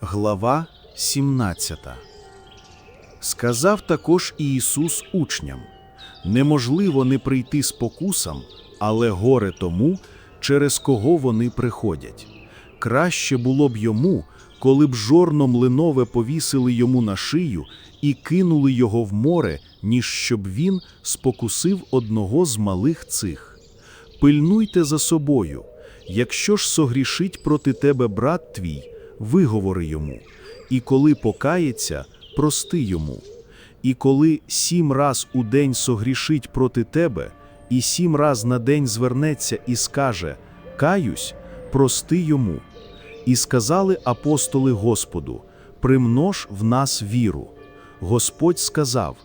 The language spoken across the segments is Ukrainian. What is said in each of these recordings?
Глава 17 Сказав також і Ісус учням: Неможливо не прийти спокусам, але горе тому, через кого вони приходять. Краще було б йому, коли б жорно млинове повісили йому на шию і кинули його в море, ніж щоб він спокусив одного з малих цих. Пильнуйте за собою. Якщо ж согрішить проти тебе брат твій, виговори йому, і коли покається, прости йому. І коли сім раз у день согрішить проти тебе, і сім раз на день звернеться і скаже Каюсь, прости йому. І сказали апостоли Господу: Примнож в нас віру. Господь сказав: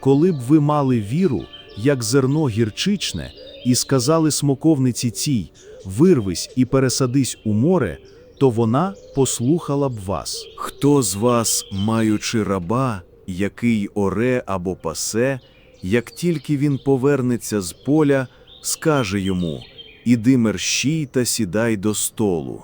Коли б ви мали віру, як зерно гірчичне, і сказали смоковниці цій, вирвись і пересадись у море, то вона послухала б вас. Хто з вас, маючи раба, який оре або пасе, як тільки він повернеться з поля, скаже йому Іди мерщій та сідай до столу.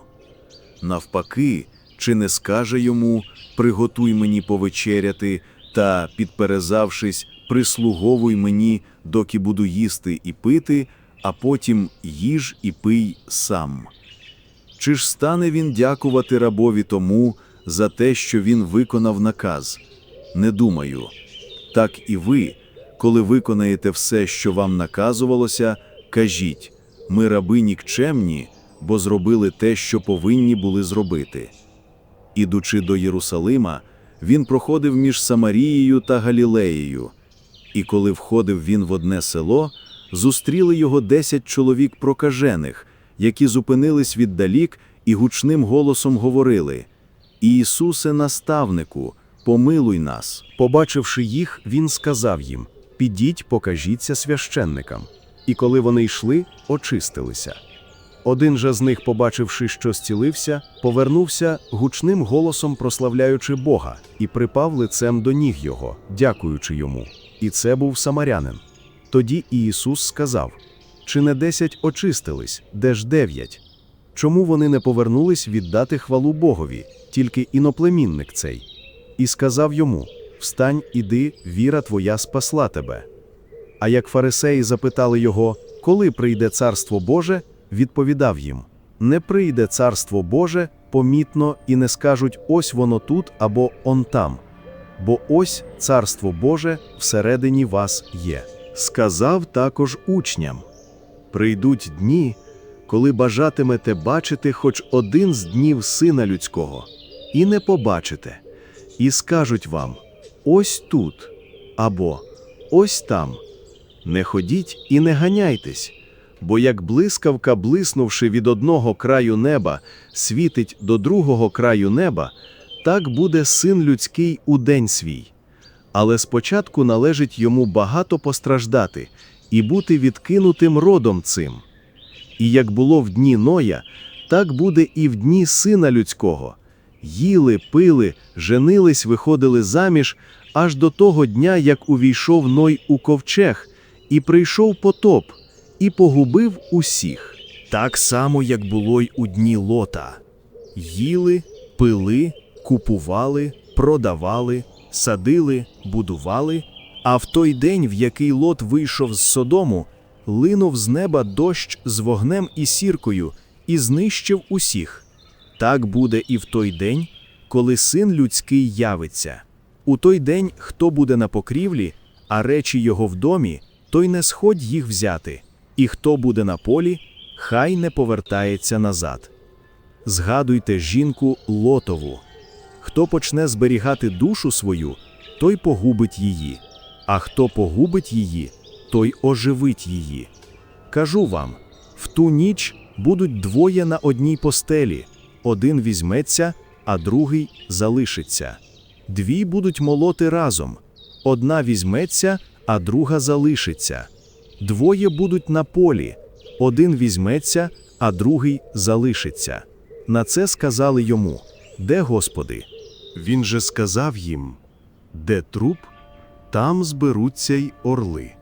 Навпаки, чи не скаже йому Приготуй мені повечеряти та, підперезавшись, прислуговуй мені, доки буду їсти і пити, а потім їж і пий сам. Чи ж стане він дякувати рабові тому за те, що він виконав наказ? Не думаю. Так і ви, коли виконаєте все, що вам наказувалося, кажіть ми раби нікчемні, бо зробили те, що повинні були зробити. Ідучи до Єрусалима, він проходив між Самарією та Галілеєю. І коли входив він в одне село, зустріли його десять чоловік прокажених, які зупинились віддалік і гучним голосом говорили: Ісусе, наставнику, помилуй нас. Побачивши їх, він сказав їм: Підіть, покажіться священникам. І коли вони йшли, очистилися. Один же з них, побачивши, що зцілився, повернувся гучним голосом прославляючи Бога, і припав лицем до ніг його, дякуючи йому. І це був самарянин. Тоді і Ісус сказав: Чи не десять очистились, де ж дев'ять? Чому вони не повернулись віддати хвалу Богові, тільки іноплемінник цей? І сказав йому: Встань, іди, віра твоя спасла тебе. А як фарисеї запитали його, коли прийде царство Боже, відповідав їм: Не прийде царство Боже помітно і не скажуть ось воно тут або он там, бо ось царство Боже всередині вас є. Сказав також учням: Прийдуть дні, коли бажатимете бачити хоч один з днів сина людського, і не побачите, і скажуть вам: ось тут або ось там. Не ходіть і не ганяйтесь, бо як блискавка, блиснувши від одного краю неба, світить до другого краю неба, так буде син людський у день свій. Але спочатку належить йому багато постраждати і бути відкинутим родом цим. І як було в дні Ноя, так буде і в дні сина людського. Їли, пили, женились, виходили заміж, аж до того дня, як увійшов Ной у ковчег, і прийшов потоп, і погубив усіх. Так само, як було й у дні лота. Їли, пили, купували, продавали, садили, будували. А в той день, в який лот вийшов з Содому, линув з неба дощ з вогнем і сіркою, і знищив усіх. Так буде і в той день, коли син людський явиться. У той день, хто буде на покрівлі, а речі його в домі, той не сходь їх взяти, і хто буде на полі, хай не повертається назад. Згадуйте жінку Лотову. Хто почне зберігати душу свою, той погубить її, а хто погубить її, той оживить її. Кажу вам: в ту ніч будуть двоє на одній постелі, один візьметься, а другий залишиться. Дві будуть молоти разом, одна візьметься, а друга залишиться. Двоє будуть на полі, один візьметься, а другий залишиться. На це сказали йому: Де Господи? Він же сказав їм: Де труп, там зберуться й орли.